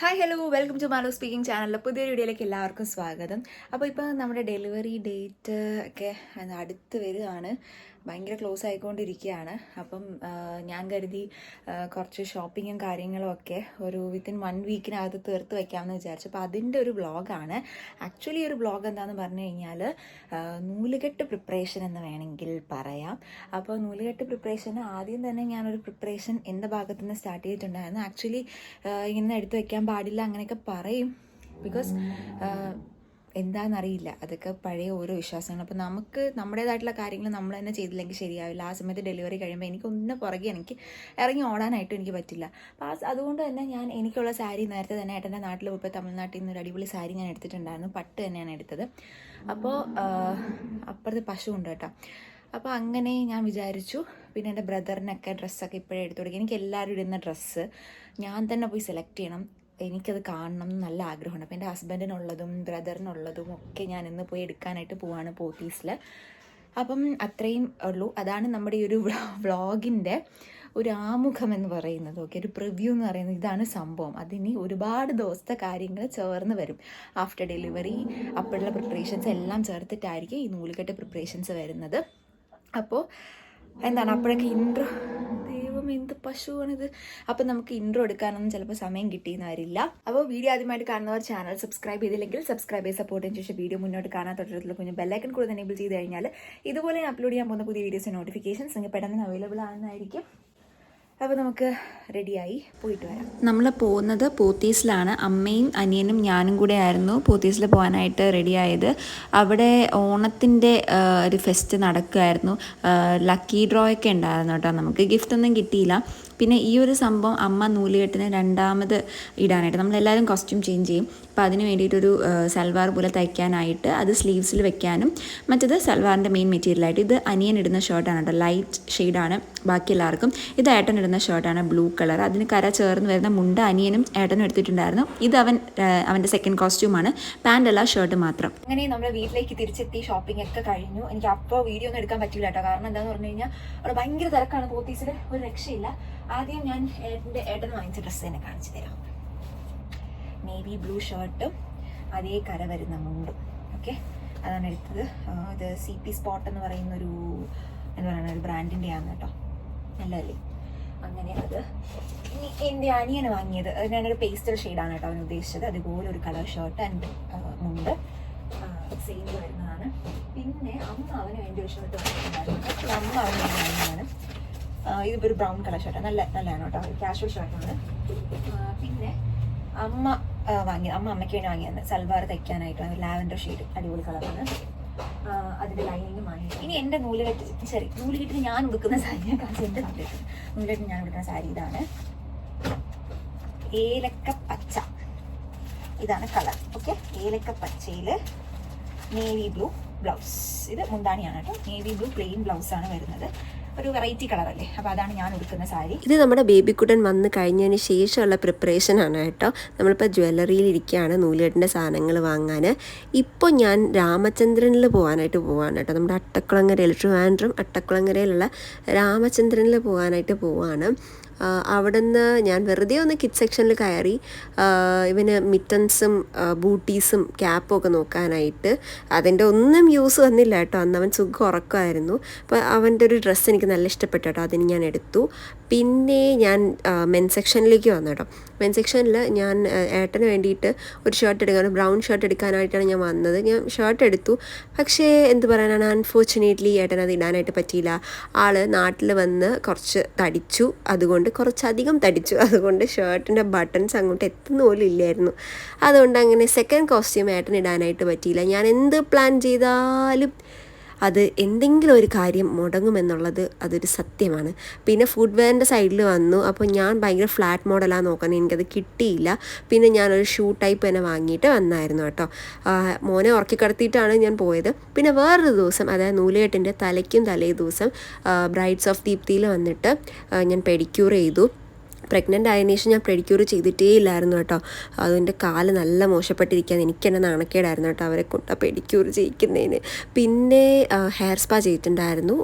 Hi hello welcome to മാലോ speaking ചാനലിലെ പുതിയൊരു വീഡിയോയിലേക്ക് എല്ലാവർക്കും സ്വാഗതം. അപ്പോൾ ഇപ്പോൾ നമ്മുടെ ഡെലിവറി ഡേറ്റ് ഒക്കെ അടുത്ത് വരികയാണ്. ഭയങ്കര ക്ലോസ് ആയിക്കൊണ്ടിരിക്കുകയാണ് അപ്പം ഞാൻ കരുതി കുറച്ച് ഷോപ്പിങ്ങും കാര്യങ്ങളും ഒക്കെ ഒരു വിത്തിൻ വൺ വീക്കിനകത്ത് തീർത്ത് വെക്കാമെന്ന് വിചാരിച്ചു. അപ്പോൾ അതിന്റെ ഒരു ബ്ലോഗാണ് ആക്ച്വലി ഒരു ബ്ലോഗ് എന്താണെന്ന് പറഞ്ഞു കഴിഞ്ഞാൽ നൂലുകെട്ട് പ്രിപ്പറേഷൻ എന്ന് വേണമെങ്കിൽ പറയാം. അപ്പോൾ നൂലുകെട്ട് പ്രിപ്പറേഷന് ആദ്യം തന്നെ ഞാനൊരു പ്രിപ്പറേഷൻ എന്റെ ഭാഗത്തു നിന്ന് സ്റ്റാർട്ട് ചെയ്തിട്ടുണ്ടായിരുന്നു. ആക്ച്വലി ഇങ്ങനെ എടുത്ത് വെക്കാൻ പാടില്ല അങ്ങനെയൊക്കെ പറയും. ബിക്കോസ് എന്താണെന്നറിയില്ല അതൊക്കെ പഴയ ഓരോ വിശ്വാസങ്ങൾ അപ്പോൾ നമുക്ക് നമ്മുടേതായിട്ടുള്ള കാര്യങ്ങൾ നമ്മൾ തന്നെ ചെയ്തില്ലെങ്കിൽ ശരിയാവില്ല. ആ സമയത്ത് ഡെലിവറി കഴിയുമ്പോൾ എനിക്ക് ഒന്ന് പുറകെ എനിക്ക് ഇറങ്ങി ഓടാനായിട്ടും എനിക്ക് പറ്റില്ല. അപ്പോൾ ആ അതുകൊണ്ട് തന്നെ ഞാൻ എനിക്കുള്ള സാരി നേരത്തെ തന്നെ ഏട്ടന്റെ നാട്ടിൽ പോയപ്പോൾ തമിഴ്നാട്ടിൽ നിന്ന് ഒരു അടിപൊളി സാരി ഞാൻ എടുത്തിട്ടുണ്ടായിരുന്നു. പട്ട് തന്നെയാണ് എടുത്തത്. അപ്പോൾ അപ്പുറത്ത് പശു ഉണ്ട് കേട്ടോ. അപ്പോൾ അങ്ങനെ ഞാൻ വിചാരിച്ചു. പിന്നെ എന്റെ ബ്രദറിനൊക്കെ ഡ്രസ്സൊക്കെ ഇപ്പോഴേ എടുത്തു കൊടുക്കുക എനിക്ക് എല്ലാവരും ഇടുന്ന ഡ്രസ്സ് ഞാൻ തന്നെ പോയി സെലക്ട് ചെയ്യണം. എനിക്കത് കാണണം എന്ന് നല്ല ആഗ്രഹമുണ്ട് അപ്പോൾ എന്റെ ഹസ്ബൻഡിനുള്ളതും ബ്രദറിനുള്ളതും ഒക്കെ ഞാൻ ഇന്ന് പോയി എടുക്കാനായിട്ട് പോവാണ് പോത്തീസിൽ അപ്പം അത്രയും ഉള്ളൂ. അതാണ് നമ്മുടെ ഈ ഒരു വ്ളോഗിന്റെ ഒരു ആമുഖം എന്ന് പറയുന്നത്. ഓക്കെ ഒരു പ്രിവ്യൂ എന്ന് പറയുന്നത്. ഇതാണ് സംഭവം. അതിനി ഒരുപാട് ദിവസത്തെ കാര്യങ്ങൾ ചേർന്ന് വരും. ആഫ്റ്റർ ഡെലിവറി അപ്പോഴുള്ള പ്രിപ്പറേഷൻസ് എല്ലാം ചേർത്തിട്ടായിരിക്കും ഈ നൂലുകെട്ട് പ്രിപ്പറേഷൻസ് വരുന്നത്. അപ്പോൾ എന്താണ്? അപ്പോഴൊക്കെ ഇൻട്രോ ദൈവം എന്ത് പശുവാണിത്. അപ്പം നമുക്ക് ഇൻട്രോ എടുക്കാനൊന്നും ചിലപ്പോൾ സമയം കിട്ടിയെന്ന് അപ്പോൾ വീഡിയോ ആദ്യമായിട്ട് കാണുന്നവർ ചാനൽ സബ്സ്ക്രൈബ് ചെയ്തില്ലെങ്കിൽ സബ്സ്ക്രൈബ് ചെയ്ത് സപ്പോർട്ട് ശേഷം വീഡിയോ മുന്നോട്ട് കാണാൻ തുടർന്നുള്ള കുഞ്ഞ് ബെല്ലൈക്കൺ കൂടുതൽ എനേബിൾ ചെയ്ത് കഴിഞ്ഞാൽ ഇതുപോലെ അപ്ലോഡ് ചെയ്യാൻ പോകുന്ന പുതിയ വീഡിയോസ് നോട്ടിഫിക്കേഷൻസ് നിങ്ങൾക്ക് പെട്ടെന്ന് അവൈലബിൾ ആകുന്നതായിരിക്കും അപ്പോൾ നമുക്ക് റെഡിയായി പോയിട്ട് വരാം. നമ്മൾ പോകുന്നത് പോത്തീസിലാണ്. അമ്മയും അനിയനും ഞാനും കൂടെ ആയിരുന്നു പോത്തീസിൽ പോകാനായിട്ട് റെഡിയായത് അവിടെ ഓണത്തിന്റെ ഒരു ഫെസ്റ്റ് നടക്കുമായിരുന്നു ലക്കി ഡ്രോ ഒക്കെ ഉണ്ടായിരുന്നു കേട്ടോ നമുക്ക്. ഗിഫ്റ്റ് ഒന്നും കിട്ടിയില്ല. പിന്നെ ഈ ഒരു സംഭവം അമ്മ നൂലുകെട്ടിന് രണ്ടാമത് ഇടാനായിട്ട് നമ്മളെല്ലാവരും കോസ്റ്റ്യൂം ചേഞ്ച് ചെയ്യും. അപ്പോൾ അതിന് വേണ്ടിയിട്ടൊരു സൽവാർ പോലെ തയ്ക്കാനായിട്ട് അത് സ്ലീവ്സിൽ വെക്കാനും മറ്റത് സൽവാറിന്റെ മെയിൻ മെറ്റീരിയലായിട്ട് ഇത് അനിയൻ ഇടുന്ന ഷർട്ടാണ് കേട്ടോ. ലൈറ്റ് ഷെയ്ഡാണ് ബാക്കി എല്ലാവർക്കും ഇത് ഏട്ടൻ ഇടുന്ന ഷർട്ടാണ് ബ്ലൂ കളർ. അതിന് കര ചേർന്ന് വരുന്ന മുണ്ട അനിയനും ഏട്ടനും എടുത്തിട്ടുണ്ടായിരുന്നു. ഇത് അവൻ അവന്റെ സെക്കൻഡ് കോസ്റ്റ്യൂമാണ് പാന്റ് അല്ല ഷർട്ട് മാത്രം. അങ്ങനെ നമ്മുടെ വീട്ടിലേക്ക് തിരിച്ചെത്തി ഷോപ്പിംഗ് ഒക്കെ കഴിഞ്ഞു. എനിക്ക് അപ്പോൾ വീഡിയോ ഒന്നും എടുക്കാൻ പറ്റില്ല കേട്ടോ. കാരണം എന്താണെന്ന് പറഞ്ഞു കഴിഞ്ഞാൽ അവിടെ ഭയങ്കര തിരക്കാണ് പോത്തീസിൽ ഒരു രക്ഷയില്ല. ആദ്യം ഞാൻ ഏട്ടന്റെ ഏട്ടൻ വാങ്ങിച്ച ഡ്രസ്സ് തന്നെ കാണിച്ചു തരാം. നേവി ബ്ലൂ ഷർട്ടും അതേ കര വരുന്ന മുണ്ടും. ഓക്കെ അതാണ് എടുത്തത്. ഇത് സി പി സ്പോട്ട് എന്ന് പറയുന്നൊരു എന്താ പറയുക ഒരു ബ്രാൻഡിന്റെ ആണ് കേട്ടോ. നല്ലതല്ലേ അങ്ങനെ അത്. എന്റെ അനിയന് വാങ്ങിയത് ഞാനൊരു പേസ്റ്റൽ ഷെയ്ഡാണ് കേട്ടോ അവൻ ഉദ്ദേശിച്ചത്. അതുപോലെ ഒരു കളർ ഷർട്ട് ആൻഡ് മുണ്ട്. സെയിം വരുന്നതാണ്. പിന്നെ അമ്മ അവന് വേണ്ടി ഒരു ഷർട്ട് വാങ്ങിയിട്ടുണ്ടായിരുന്നു. അമ്മ അവന് വാങ്ങിയതാണ്. ഇതിപ്പോൾ ഇതിപ്പോ ഒരു ബ്രൗൺ കളർ ഷർട്ടാണ് നല്ല നല്ലതാണ് കേട്ടോ. കാഷ്വൽ ഷർട്ടാണ് പിന്നെ അമ്മ വാങ്ങിയത് അമ്മ അമ്മയ്ക്ക് വേണ്ടി വാങ്ങിയത് സൽവാർ തയ്ക്കാനായിട്ട്. ലാവൻഡർ ഷെയ്ഡ് അടിപൊളി കളറാണ് അതിന്റെ ലൈനിങ് വാങ്ങി ഇനി എന്റെ നൂലുകെട്ട് ശരി നൂലുകെട്ടിന് ഞാൻ ഉടുക്കുന്ന സാരി എന്റെ നൂൽ കെട്ടി നൂലുകെട്ട് നൂലുകെട്ടിന് ഞാൻ ഉടുക്കുന്ന സാരി ഇതാണ്. ഏലക്ക പച്ച ഇതാണ് കളർ ഓക്കെ ഏലക്ക പച്ചയിൽ നേവി ബ്ലൂ ബ്ലൗസ് ഇത് മുന്താണിയാണ് കേട്ടോ. നേവി ബ്ലൂ പ്ലെയിൻ ബ്ലൗസ് ആണ് വരുന്നത്. ഒരു വെറൈറ്റി കളർ അല്ലേ? അപ്പോൾ അതാണ് ഞാൻ എടുക്കുന്ന സാരി. ഇത് നമ്മുടെ ബേബി ബേബിക്കുട്ടൻ വന്ന് കഴിഞ്ഞതിന് ശേഷമുള്ള പ്രിപ്പറേഷൻ ആണ് കേട്ടോ. നമ്മളിപ്പോൾ ജ്വല്ലറിയിൽ ഇരിക്കുകയാണ് നൂലേട്ടിന്റെ സാധനങ്ങൾ വാങ്ങാൻ ഇപ്പോൾ ഞാൻ രാമചന്ദ്രനിൽ പോകാനായിട്ട് പോവാണ് കേട്ടോ. നമ്മുടെ അട്ടക്കുളങ്ങരയിൽ ട്രിവാൻഡ്രം അട്ടക്കുളങ്ങരയിലുള്ള രാമചന്ദ്രനിൽ പോകാനായിട്ട് പോവാണ്. അവിടുന്ന് ഞാൻ വെറുതെ ഒന്ന് കിഡ് സെക്ഷനിൽ കയറി ഇവന് മിറ്റൻസും ബൂട്ടീസും ക്യാപ്പും ഒക്കെ നോക്കാനായിട്ട് അതിന്റെ ഒന്നും യൂസ് വന്നില്ല കേട്ടോ. അന്ന് അവൻ സുഖം ഉറക്കമായിരുന്നു. അപ്പോൾ അവന്റെ ഒരു ഡ്രസ്സ് എനിക്ക് നല്ല ഇഷ്ടപ്പെട്ടു കേട്ടോ. അതിന് ഞാൻ എടുത്തു. പിന്നെ ഞാൻ മെൻ സെക്ഷനിലേക്ക് വന്നു കേട്ടോ. മെൻ സെക്ഷനിൽ ഞാൻ ഏട്ടന് വേണ്ടിയിട്ട് ഒരു ഷർട്ട് എടുക്കാൻ ബ്രൗൺ ഷർട്ട് എടുക്കാനായിട്ടാണ് ഞാൻ വന്നത്. ഞാൻ ഷർട്ട് എടുത്തു. പക്ഷേ എന്ത് പറയാനാണ്? അൺഫോർച്ചുനേറ്റ്ലി ഏട്ടൻ അത് ഇടാനായിട്ട് പറ്റിയില്ല. ആൾ നാട്ടിൽ വന്ന് കുറച്ച് തടിച്ചു. അതുകൊണ്ട് കുറച്ചധികം തടിച്ചു. അതുകൊണ്ട് ഷർട്ടിന്റെ ബട്ടൺസ് അങ്ങോട്ട് എത്തുന്ന പോലും ഇല്ലായിരുന്നു. അതുകൊണ്ട് അങ്ങനെ സെക്കൻഡ് കോസ്റ്റ്യൂം ഏട്ടൻ ഇടാനായിട്ട് പറ്റിയില്ല. ഞാൻ എന്ത് പ്ലാൻ ചെയ്താലും അത് എന്തെങ്കിലും ഒരു കാര്യം മുടങ്ങുമെന്നുള്ളത് അതൊരു സത്യമാണ്. പിന്നെ ഫുഡ് വെയറിന്റെ സൈഡിൽ വന്നു. അപ്പോൾ ഞാൻ ഭയങ്കര ഫ്ലാറ്റ് മോഡലാണ് നോക്കുന്നത് എനിക്കത് കിട്ടിയില്ല. പിന്നെ ഞാനൊരു ഷൂ ടൈപ്പ് തന്നെ വാങ്ങിയിട്ട് വന്നായിരുന്നു കേട്ടോ. മോനെ ഉറക്കി കിടത്തിയിട്ടാണ് ഞാൻ പോയത്. പിന്നെ വേറൊരു ദിവസം അതായത് നൂലുകെട്ടിന്റെ തലയ്ക്കും തലേ ദിവസം ബ്രൈഡ്സ് ഓഫ് ദീപ്തിയിൽ വന്നിട്ട് ഞാൻ പെഡിക്യൂർ ചെയ്തു. പ്രഗ്നന്റ് ആയതിനു ശേഷം ഞാൻ പെഡിക്യൂർ ചെയ്തിട്ടേ ഇല്ലായിരുന്നു കേട്ടോ. അതിന്റെ കാൽ നല്ല മോശപ്പെട്ടിരിക്കുകയാണ്. എനിക്ക് തന്നെ നാണക്കേടായിരുന്നു കേട്ടോ അവരെ കൊണ്ട് പെഡിക്യൂർ ചെയ്യിക്കുന്നതിന് പിന്നെ ഹെയർ സ്പാ ചെയ്തിട്ടുണ്ടായിരുന്നു.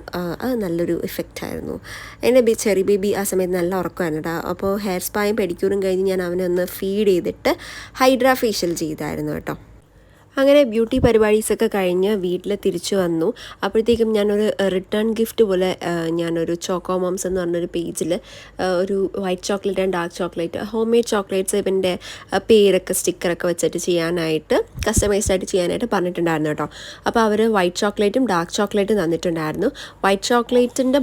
അത് നല്ലൊരു ഇഫക്റ്റ് ആയിരുന്നു. എന്റെ ബി ചെറി ബേബി ആ സമയത്ത് നല്ല ഉറക്കമായിരുന്നു കേട്ടോ. അപ്പോൾ ഹെയർ സ്പായും പെഡിക്യൂറും കഴിഞ്ഞ് ഞാൻ അവനെ ഒന്ന് ഫീഡ് ചെയ്തിട്ട് ഹൈഡ്രാ ഫേഷ്യൽ ചെയ്തായിരുന്നു കേട്ടോ. അങ്ങനെ ബ്യൂട്ടി പരിപാടീസൊക്കെ കഴിഞ്ഞ് വീട്ടിൽ തിരിച്ചു വന്നു. അപ്പോഴത്തേക്കും ഞാനൊരു റിട്ടേൺ ഗിഫ്റ്റ് പോലെ ഞാനൊരു ചോക്കോ മോംസ് എന്ന് പറഞ്ഞൊരു പേജിൽ ഒരു white chocolate and dark chocolate home made chocolates ഇവന്റെ പേരൊക്കെ സ്റ്റിക്കറൊക്കെ വെച്ചിട്ട് ചെയ്യാനായിട്ട് കസ്റ്റമൈസ്ഡ് ആയിട്ട് ചെയ്യാനായിട്ട് പറഞ്ഞിട്ടുണ്ടായിരുന്നു കേട്ടോ. അപ്പോൾ അവർ വൈറ്റ് ചോക്ലേറ്റും ഡാർക്ക് ചോക്ലേറ്റും തന്നിട്ടുണ്ടായിരുന്നു. വൈറ്റ് ചോക്ലേറ്റിന്റെ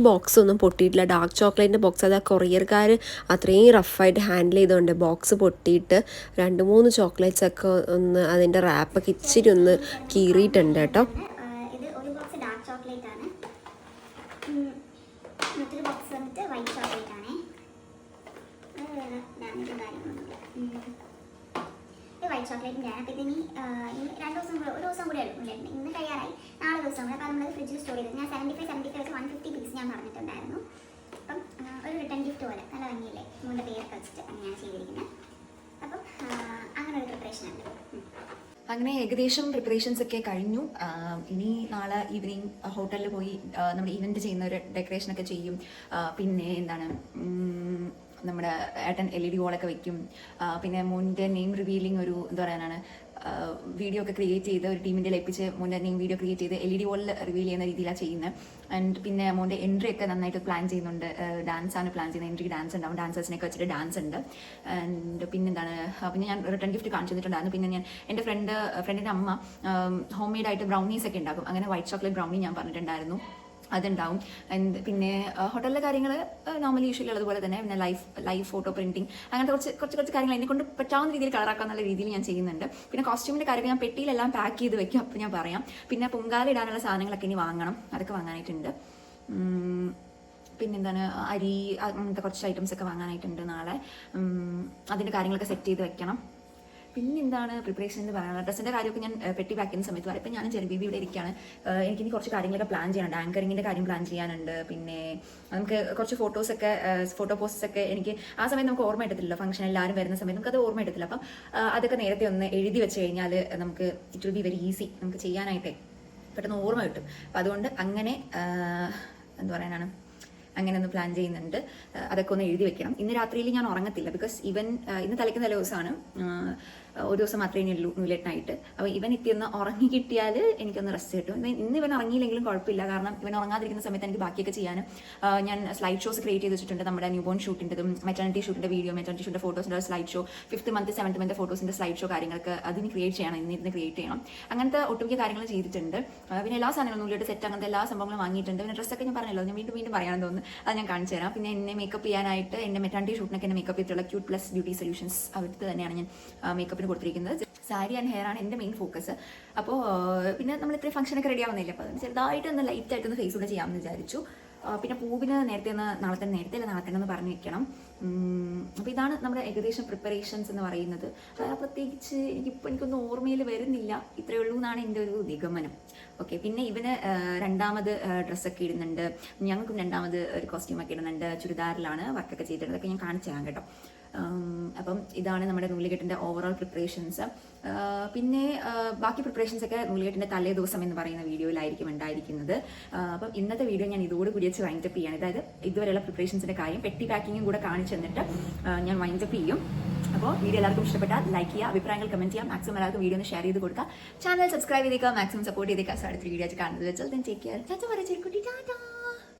ബോക്സ് ഒന്നും പൊട്ടിയിട്ടില്ല. ഡാർക്ക് ചോക്ലേറ്റിന്റെ ബോക്സ് അത് കൊറിയർക്കാർ അത്രയും റഫായിട്ട് ഹാൻഡിൽ ചെയ്തുകൊണ്ട് ബോക്സ് പൊട്ടിയിട്ട് രണ്ട് മൂന്ന് ചോക്ലേറ്റ്സ് ഒക്കെ ഒന്ന് അതിന്റെ റാപ്പൊക്കെ ഇച്ചിരി ഒന്ന് കീറിയിട്ടുണ്ട് കേട്ടോ ആഹ് ഇത് ഒരു ബോക്സ് ഡാർക്ക് ചോക്ലേറ്റ് ആണ് ഉം, മറ്റൊരു ബോക്സ് വന്നിട്ട് വൈറ്റ് ചോക്ലേറ്റ് ആണ് അത് വേറെ ഡാമേജും കാര്യങ്ങളൊന്നുമില്ല ഉം. വൈറ്റ് ചോക്ലേറ്റിന്റെ അപ്പോൾ ഇനി രണ്ട് ദിവസം കൂടെ ഒരു ദിവസം കൂടെ എടുക്കും ഇന്ന് കഴിയാറായി നാളെ ദിവസം കൂടെ. അപ്പോൾ നമ്മൾ ഫ്രിഡ്ജിൽ സ്റ്റോർ ചെയ്തു. ഞാൻ seventy five seventy five one fifty piece ഞാൻ പറഞ്ഞിട്ടുണ്ടായിരുന്നു. അപ്പം ഒരു റിട്ടേൺ ഗിഫ്റ്റ് പോലെ. നല്ല ഭംഗിയില്ലേ? മൂന്ന് പേരൊക്കെ വെച്ചിട്ട് അങ്ങനെയാണ് ചെയ്തിരിക്കുന്നത് അപ്പം അങ്ങനെ ഒരു പ്രിപ്പറേഷൻ ഉണ്ട്. അങ്ങനെ ഏകദേശം പ്രിപ്പറേഷൻസ് ഒക്കെ കഴിഞ്ഞു. ഇനി നാളെ ഈവനിങ് ഹോട്ടലിൽ പോയി നമ്മൾ ഇവന്റ് ചെയ്യുന്ന ഒരു ഡെക്കറേഷൻ ഒക്കെ ചെയ്യും. പിന്നെ എന്താണ് നമ്മുടെ ഏട്ടൻ എൽ ഇ ഡി വോളൊക്കെ വെക്കും. പിന്നെ മോന്റെ നെയിം റിവീലിംഗ് ഒരു എന്താ പറയാനാണ് വീഡിയോ ഒക്കെ ക്രിയേറ്റ് ചെയ്ത് ഒരു ടീമിന്റെ ലയിപ്പിച്ച് മോന്റെ നെയിം വീഡിയോ ക്രിയേറ്റ് ചെയ്ത് എൽ ഇ ഡി വോളിൽ റിവീൽ ചെയ്യുന്ന രീതിയിലാണ് ചെയ്യുന്നത് ആൻഡ് പിന്നെ മോന്റെ എൻട്രി ഒക്കെ നന്നായിട്ട് പ്ലാൻ ചെയ്യുന്നുണ്ട്. ഡാൻസ് ആണ് പ്ലാൻ ചെയ്യുന്നത് എൻട്രി ഡാൻസ് ഉണ്ടാവും ഡാൻസേഴ്സിനൊക്കെ വെച്ചിട്ട് ഡാൻസ് ഉണ്ട്. ആൻഡ് പിന്നെ എന്താണ് പിന്നെ ഞാൻ റിട്ടേൺ ഗിഫ്റ്റ് കാണിച്ചു തന്നിട്ടുണ്ടായിരുന്നു പിന്നെ ഞാൻ എന്റെ ഫ്രണ്ട് ഫ്രണ്ടിന്റെ അമ്മ ഹോം മെയ്ഡായിട്ട് ബ്രൗണീസ് ഒക്കെ ഉണ്ടാക്കും. അങ്ങനെ വൈറ്റ് ചോക്ലേറ്റ് ബ്രൗണി ഞാൻ പറഞ്ഞിട്ടുണ്ടായിരുന്നു. അതുണ്ടാവും. ആൻഡ് പിന്നെ ഹോട്ടലിലെ കാര്യങ്ങൾ നോർമലി യൂഷ്വലി ഉള്ളതുപോലെ തന്നെ പിന്നെ ലൈഫ് ലൈഫ് ഫോട്ടോ പ്രിന്റിങ് അങ്ങനത്തെ കുറച്ച് കുറച്ച് കുറച്ച് കാര്യങ്ങൾ എന്നെ കൊണ്ട് പറ്റാവുന്ന രീതിയിൽ കളറാക്കാന്നുള്ള രീതിയിൽ ഞാൻ ചെയ്യുന്നുണ്ട്. പിന്നെ കോസ്റ്റ്യൂമിന്റെ കാര്യങ്ങൾ ഞാൻ പെട്ടിയിലെല്ലാം പാക്ക് ചെയ്ത് വെക്കും അപ്പോൾ ഞാൻ പറയാം. പിന്നെ പൊങ്കാല ഇടാനുള്ള സാധനങ്ങളൊക്കെ ഇനി വാങ്ങണം. അതൊക്കെ വാങ്ങാനായിട്ടുണ്ട്. പിന്നെന്താണ് അരി അങ്ങനത്തെ കുറച്ച് ഐറ്റംസ് ഒക്കെ വാങ്ങാനായിട്ടുണ്ട് നാളെ. അതിന്റെ കാര്യങ്ങളൊക്കെ സെറ്റ് ചെയ്ത് വെക്കണം. പിന്നെ എന്താണ് പ്രിപ്പറേഷൻ എന്ന് പറയുന്നത് ഡ്രസ്സിന്റെ കാര്യമൊക്കെ ഞാൻ പെട്ടി പാക്ക് ചെയ്യുന്ന സമയത്ത് പറയും. ഇപ്പം ഞാൻ ചെറിയ ബേബി ഇവിടെ ഇരിക്കുകയാണ്. എനിക്ക് എനിക്കിനി കുറച്ച് കാര്യങ്ങളൊക്കെ പ്ലാൻ ചെയ്യാനുണ്ട്. ആങ്കറിങ്ങിന്റെ കാര്യം പ്ലാൻ ചെയ്യാനുണ്ട്. പിന്നെ നമുക്ക് കുറച്ച് ഫോട്ടോസൊക്കെ ഫോട്ടോ പോസ്റ്റ്സ് ഒക്കെ എനിക്ക് ആ സമയത്ത് നമുക്ക് ഓർമ്മ എടുത്തില്ല ഫംഗ്ഷൻ എല്ലാവരും വരുന്ന സമയത്ത് നമുക്കത് ഓർമ്മ എടുത്തില്ല അപ്പം അതൊക്കെ നേരത്തെ ഒന്ന് എഴുതി വെച്ച് കഴിഞ്ഞാൽ നമുക്ക് it will be very easy നമുക്ക് ചെയ്യാനായിട്ടേ പെട്ടെന്ന് ഓർമ്മ കിട്ടും. അപ്പം അതുകൊണ്ട് അങ്ങനെ എന്താ പറയാനാണ്? അങ്ങനെ ഒന്ന് പ്ലാൻ ചെയ്യുന്നുണ്ട് അതൊക്കെ ഒന്ന് എഴുതി വെക്കണം. ഇന്ന് രാത്രിയിൽ ഞാൻ ഉറങ്ങത്തില്ല ബിക്കോസ് ഇവൻ ഇന്ന് തലയ്ക്കുന്ന തലേ ദിവസമാണ്. ഒരു ദിവസം മാത്രമേ ഇനി ഉള്ളൂ അപ്പൊ അപ്പോൾ ഇവൻ എത്തിയൊന്ന് ഉറങ്ങി കിട്ടിയാൽ എനിക്കൊന്ന് റെസ്റ്റ് കിട്ടും. ഇന്ന് ഇവൻ ഉറങ്ങിയില്ലെങ്കിലും കുഴപ്പമില്ല. കാരണം ഇവൻ ഉറങ്ങാതിരിക്കുന്ന സമയത്ത് എനിക്ക് ബാക്കിയൊക്കെ ചെയ്യാനും ഞാൻ സ്ലൈഡ് ഷോസ് ക്രിയേറ്റ് ചെയ്ത് വെച്ചിട്ടുണ്ട്. നമ്മുടെ ന്യൂ ബോൺ ഷൂട്ടിന്റെതും മെറ്റർണിറ്റി ഷൂട്ടിന്റെ വീഡിയോ മെറ്റർണിറ്റി ഷൂട്ടിന്റെ ഫോട്ടോസിന്റെ slide show fifth month seventh month ഫോട്ടോസിന്റെ slide show കാര്യങ്ങൾക്ക് അതിന് ക്രിയേറ്റ് ചെയ്യണം. ഇന്നിരുന്ന് ക്രിയേറ്റ് ചെയ്യണം. അങ്ങനത്തെ ഒട്ടുമിക്ക കാര്യങ്ങളും ചെയ്തിട്ടുണ്ട്. പിന്നെ എല്ലാ സാധനങ്ങളും നൂലിയുടെ സെറ്റ് അങ്ങനത്തെ എല്ലാ സംഭവങ്ങളും വാങ്ങിയിട്ടുണ്ട്. പിന്നെ ഡ്രസ്സൊക്കെ ഞാൻ പറഞ്ഞല്ലോ ഞാൻ വീണ്ടും വീണ്ടും പറയാൻ തോന്നുന്നു. അത് ഞാൻ കാണിച്ചു തരാം. പിന്നെ എന്നെ മേക്കപ്പ് ചെയ്യാനായിട്ട് എന്റെ മെറ്റാണ്ടി ഷൂട്ടിനൊക്കെ എന്നെ മേക്കപ്പ് ചെയ്തിട്ടുള്ള ക്യൂട്ട് പ്ലസ് ബ്യൂട്ടി സൊല്യൂഷൻസ് അവിടുത്തെ തന്നെയാണ് ഞാൻ മേക്കപ്പിന് കൊടുത്തിരിക്കുന്നത്. സാരി ആൻഡ് ഹെയർ ആണ് എന്റെ മെയിൻ ഫോക്കസ് അപ്പോൾ പിന്നെ നമ്മൾ ഇത്രയും ഫംഗ്ഷനൊക്കെ റെഡി ആവുന്നില്ല? അപ്പോൾ ചെറുതായിട്ട് ഒന്ന് ലൈറ്റ് ആയിട്ടൊന്ന് ഫേസ് കൂടെ ചെയ്യാമെന്ന് വിചാരിച്ചു. പിന്നെ പൂവിന് നേരത്തെ ഒന്ന് നാളെ തന്നെ നേരത്തെ അല്ല നാളെ തന്നെ ഒന്ന് പറഞ്ഞു വെക്കണം. അപ്പോൾ ഇതാണ് നമ്മുടെ ഏകദേശം പ്രിപ്പറേഷൻസ് എന്ന് പറയുന്നത്. വേറെ പ്രത്യേകിച്ച് എനിക്കിപ്പോൾ എനിക്കൊന്നും ഓർമ്മയിൽ വരുന്നില്ല. ഇത്രയേ ഉള്ളൂ എന്നാണ് എന്റെ ഒരു നിഗമനം. ഓക്കെ പിന്നെ ഇവന് രണ്ടാമത് ഡ്രസ്സൊക്കെ ഇടുന്നുണ്ട്. ഞങ്ങൾക്കും രണ്ടാമത് ഒരു കോസ്റ്റ്യൂമൊക്കെ ഇടുന്നുണ്ട്. ചുരിദാറിലാണ് വർക്കൊക്കെ ചെയ്തിട്ടുള്ളത് അതൊക്കെ ഞാൻ കാണിച്ചു തരാം കേട്ടോ. അപ്പം ഇതാണ് നമ്മുടെ നൂലുകെട്ടിന്റെ ഓവറോൾ പ്രിപ്പറേഷൻസ് പിന്നെ ബാക്കി പ്രിപ്പറേഷൻസ് ഒക്കെ നൂലുകെട്ടിന്റെ തലേ ദിവസം എന്ന് പറയുന്ന വീഡിയോയിലായിരിക്കും ഉണ്ടായിരിക്കുന്നത്. അപ്പം ഇന്നത്തെ വീഡിയോ ഞാൻ ഇതോട് കൂടി വെച്ച് വൈൻഡപ്പ് ചെയ്യാണ്. അതായത് ഇതുവരെയുള്ള പ്രിപ്പറേഷൻസിന്റെ കാര്യം പെട്ടി പാക്കിങ്ങും കൂടെ കാണിച്ചു തന്നിട്ട് ഞാൻ വൈൻഡപ്പ് ചെയ്യും. അപ്പോൾ വീഡിയോ എല്ലാവർക്കും ഇഷ്ടപ്പെട്ടാൽ ലൈക്ക് ചെയ്യുക അഭിപ്രായങ്ങൾ കമന്റ് ചെയ്യുക മാക്സിമം എല്ലാവർക്കും വീഡിയോ ഒന്ന് ഷെയർ ചെയ്ത് കൊടുക്കുക. ചാനൽ സബ്സ്ക്രൈബ് ചെയ്തേക്കുക മാക്സിമം സപ്പോർട്ട് ചെയ്തേക്കുക. അടുത്ത വീഡിയോ ആയിട്ട് കാണുന്നത് വെച്ചാൽ ടേക്ക് കെയർ ചാച്ച കുട്ടി ടാറ്റാ